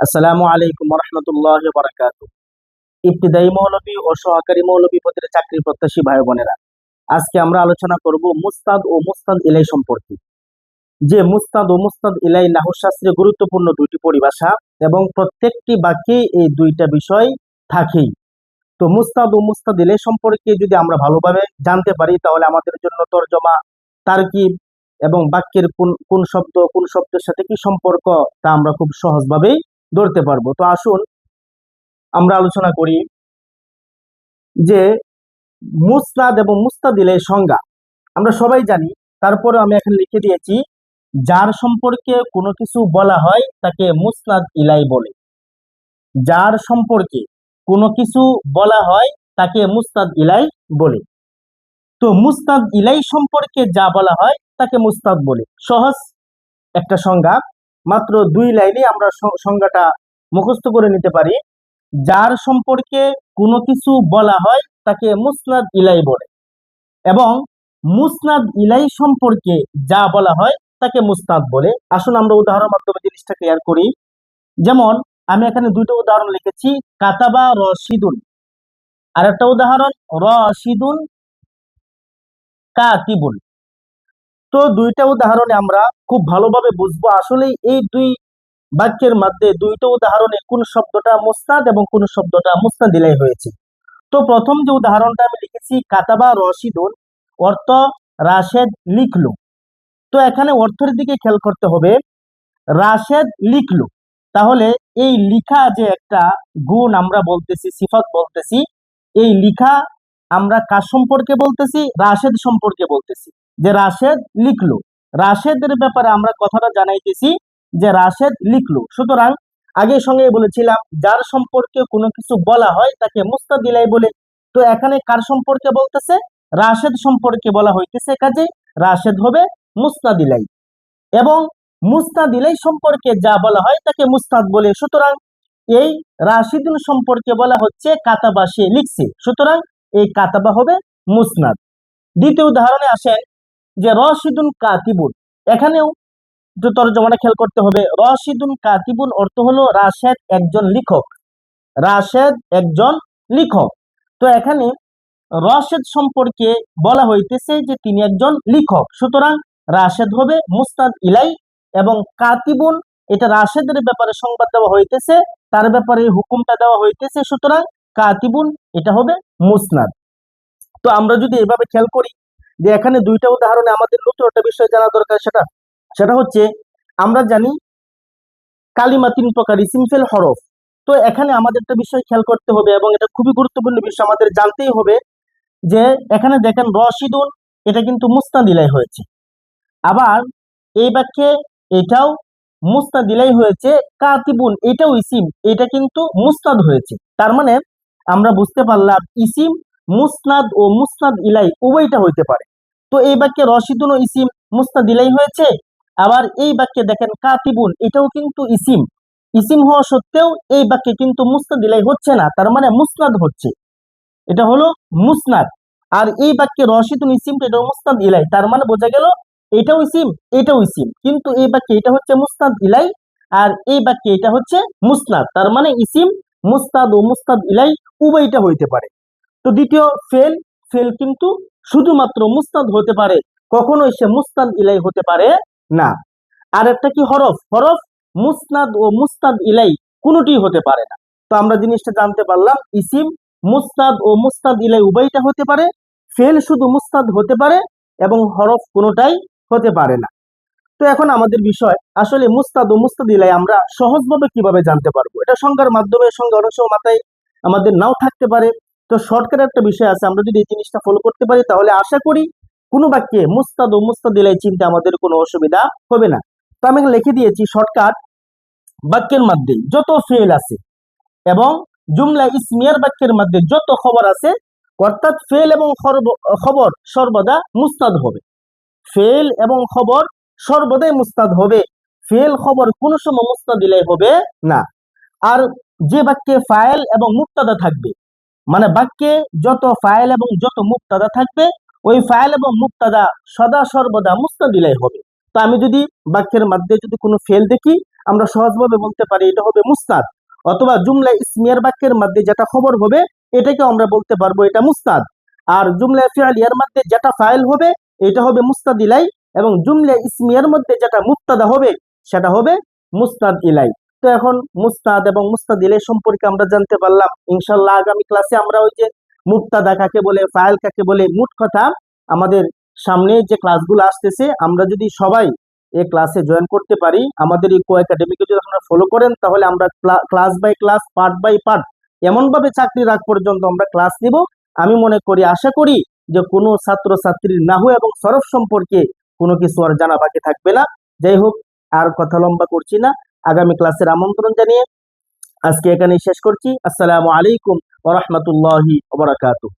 আসসালামু আলাইকুম রহমতুল্লাহ বারাকাতু ইবতিদায়ী মৌলবী ও সহকারী মৌলবী পদের চাকরি প্রত্যাশী ভাই বোনেরা, আজকে আমরা আলোচনা করব মুস্তাদ ও মুস্তাদ ইলাই সম্পর্কে। যে মুস্তাদ ও মুস্তাদ ইলাই নাহুশাস্ত্রে গুরুত্বপূর্ণ দুইটি পরিভাষা এবং প্রত্যেকটি বাক্যে এই দুইটা বিষয় থাকেই। তো মুস্তাদ ও মুস্তাদ ইলাই সম্পর্কে যদি আমরা ভালোভাবে জানতে পারি, তাহলে আমাদের জন্য তর্জমা, তারকিব এবং বাক্যের কোন কোন শব্দ, কোন শব্দের সাথে কি সম্পর্ক, তা আমরা খুব সহজভাবেই ধরতে পারব। তো আসুন, আমরা আলোচনা করি যে মুস্তাদ এবং মুস্তাদিলের সংজ্ঞা। আমরা সবাই জানি তারপরে আমি এখানে লিখে দিয়েছি, যার সম্পর্কে কোনো কিছু বলা হয় তাকে মুসনাদ ইলাই বলে। যার সম্পর্কে কোনো কিছু বলা হয় তাকে মুস্তাদ ইলাই বলে। তো মুস্তাদ ইলাই সম্পর্কে যা বলা হয় তাকে মুস্তাদ বলে। সহজ একটা সংজ্ঞা। মাত্র দুই লাইনে আমরা সংজ্ঞাটা মুখস্থ করে নিতে পারি। যার সম্পর্কে কোনো কিছু বলা হয় তাকে মুসনাদ ইলাই বলে এবং মুসনাদ ইলাই সম্পর্কে যা বলা হয় তাকে মুস্তাদ বলে। আসুন আমরা উদাহরণের মাধ্যমে জিনিসটা ক্লিয়ার করি। যেমন, আমি এখানে দুইটা উদাহরণ লিখেছি, কাতাবা রশিদুন। আর একটা উদাহরণ, রশিদুন কাতিবুন। তো দুইটা উদাহরণে আমরা খুব ভালোভাবে বুঝব আসলে এই দুই বাক্যের মধ্যে দুইটা উদাহরণে কোন শব্দটা মুস্তাদ এবং কোন শব্দটা মুস্তাদিলাই হয়েছে। তো প্রথম যে উদাহরণটা আমি লিখেছি, কাতাবা রশিদুন, অর্থ রাশেদ লিখলো। তো এখানে অর্থের দিকে খেয়াল করতে হবে। রাশেদ লিখলো। তাহলে এই লিখা যে একটা গুণ আমরা বলতেছি, সিফাত বলতেছি, এই লিখা আমরা কার সম্পর্কে বলতেছি? রাশেদ সম্পর্কে বলতেছি। যে রাশেদ লিখলো। রাশেদের ব্যাপারে আমরা কথাটা জানাইতেছি যে রাশেদ লিখলো। সুতরাং আগে সঙ্গে বলেছিলাম, যার সম্পর্কে কোনো কিছু বলা হয় তাকে মুস্তাদিলাই বলে। তো এখানে কার সম্পর্কে বলতেছে? রাশেদ সম্পর্কে বলা হইতেছে কাজে রাশেদ হবে মুস্তাদিলাই। এবং মুস্তাদিলাই সম্পর্কে যা বলা হয় তাকে মুস্তাদ বলে। সুতরাং এই রাশিদুল সম্পর্কে বলা হচ্ছে কাতাবা সে লিখছে। সুতরাং এই কাতাবা হবে মুসনাদ দ্বিতীয় উদাহরণে আসেন যে রশিদুন কাতিবুন। এখানেও একটু তর্জমাটা খেয়াল করতে হবে। রশিদুন কাতিবুন অর্থ হলো রাশেদ একজন লেখক। রাশেদ একজন লেখক। তো এখানে রশেদ সম্পর্কে বলা হইতেছে যে তিনি একজন লেখক। সুতরাং রাশেদ হবে মুস্তাদ ইলাই এবং কাতিবুন এটা রাশেদের ব্যাপারে সংবাদ দেওয়া হইতেছে, তার ব্যাপারে হুকুমটা দেওয়া হইতেছে। সুতরাং কাতিবুন এটা হবে মুসনাদ তো আমরা যদি এভাবে খেয়াল করি যে এখানে দুইটা উদাহরণে আমাদের নতুন একটা বিষয় জানা দরকার সেটা। সেটা হচ্ছে, আমরা জানি কালিমা তিন প্রকার ইসিমফেল হরফ। তো এখানে আমাদের একটা বিষয় খেয়াল করতে হবে এবং এটা খুবই গুরুত্বপূর্ণ বিষয় আমাদের জানতেই হবে যে এখানে দেখেন রশিদুন, এটা কিন্তু মুস্তাদিলাই হয়েছে। আবার এই বাক্যে এটাও মুস্তাদিলাই হয়েছে, কাতিবুন, এটাও ইসিম, এটা কিন্তু মুস্তাদ হয়েছে। তার মানে আমরা বুঝতে পারলাম ইসিম মুসনাদ ও মুসনাদ ইলাই উভয়টা হইতে পারে। তো এই বাক্যে রশিদুন ও ইসিম মুস্তাদ ইলাই হয়েছে। আবার এই বাক্যে দেখেন কাতিবুন, এটাও কিন্তু ইসিম। ইসিম হওয়া সত্ত্বেও এই বাক্যে কিন্তু মুস্তাদ ইলাই হচ্ছে না, তার মানে মুসনাদ হচ্ছে। এটা হলো মুসনাদ। আর এই বাক্যে রশিদুন ইসিম এটাও মুস্তাদ ইলাই, তার মানে বোঝা গেল এটাও ইসিম এটাও ইসিম। কিন্তু এই বাক্যে এটা হচ্ছে মুস্তাদ ইলাই আর এই বাক্যে এটা হচ্ছে মুসনাদ, তার মানে ইসিম মুস্তাদ ও মুস্তাদ ইলাই উভয়টা হইতে পারে। তো দ্বিতীয় ফেল ফেল কিন্তু শুধুমাত্র মুস্তাদ হতে পারে, কখনোই সে মুস্তাদ ইলাই হতে পারে না। আর একটা কি হরফ? হরফ মুসনাদ ও মুস্তাদ ইলাই কোনোটি হতে পারে না। তো আমরা জিনিসটা জানতে পারলাম, ইসিম মুস্তাদ ও মুস্তাদ ইলাই উভয়টা হতে পারে, ফেল শুধু মুস্তাদ হতে পারে এবং হরফ কোনোটাই হতে পারে না। তো এখন আমাদের বিষয়, আসলে মুস্তাদ ও মুস্তাদ ইলাই আমরা সহজভাবে কীভাবে জানতে পারব? এটা সংজ্ঞার মাধ্যমে সংজ্ঞা অনেক সময় মাথায় আমাদের নাও থাকতে পারে। তো শর্টকাট একটা বিষয় আছে, আমরা যদি এই জিনিসটা ফলো করতে পারি, তাহলে আশা করি কোনো বাক্যে মুস্তাদ ও মুস্তাদ ইলাই চিনতে আমাদের কোনো অসুবিধা হবে না। তো আমি লিখে দিয়েছি শর্টকাট বাক্যের মধ্যে যত ফেল আছে এবং জুমলা ইসমিয়ার বাক্যের মধ্যে যত খবর আছে, অর্থাৎ ফেল এবং খবর সর্বদা মুস্তাদ হবে। ফেল এবং খবর সর্বদাই মুস্তাদ হবে। ফেল খবর কোন সময় মুস্তাদ দিলে হবে না। আর যে বাক্যে ফাইল এবং মুক্তাদা থাকবে মানে বাক্যে যত ফাইল এবং যত মুক্তাদা থাকবে, ওই ফাইল এবং মুক্তাদা সদা সর্বদা মুস্তাদিলাই হবে। তো আমি যদি বাক্যের মধ্যে যদি কোনো ফেল দেখি, আমরা সহজভাবে বলতে পারি এটা হবে মুস্তাদ। অথবা জুমলা ইসমিয়ার বাক্যের মধ্যে যেটা খবর হবে এটাকে আমরা বলতে পারব এটা মুস্তাদ। আর জুমলা ফিয়ালিয়ার মধ্যে যেটা ফাইল হবে, এটা হবে মুস্তাদ ইলাই এবং জুমলা ইসমিয়ার মধ্যে যেটা মুক্তাদা হবে, সেটা হবে মুস্তাদ ইলাই। তো এখন মুস্তাদ এবং মুস্তাদ ইলাই সম্পর্কে আমরা জানতে পারলাম। ইনশাল্লাহ আগামী ক্লাসে আমরা ওই যে মুক্তাদা কাকে বলে ফাইল কাকে বলে, মোট কথা আমাদের সামনে যে ক্লাসগুলো আসতেছে, আমরা যদি সবাই এই ক্লাসে জয়েন করতে পারি, আমাদের এই কো একাডেমিকে যদি আপনারা ফলো করেন, তাহলে আমরা class by class part by part এমনভাবে চাকরির আগ পর্যন্ত আমরা ক্লাস নিব। আমি মনে করি, আশা করি যে কোনো ছাত্র ছাত্রীর নাহু এবং সরফ সম্পর্কে কোনো কিছু আর জানা বাকি থাকবে না। যাই হোক, আর কথা লম্বা করছি না। আগামী ক্লাসের আমন্ত্রণ জানিয়ে আজকে এখানেই শেষ করছি। আসসালামু আলাইকুম ওরহমতুল্লাহি ওবরাকাতুহ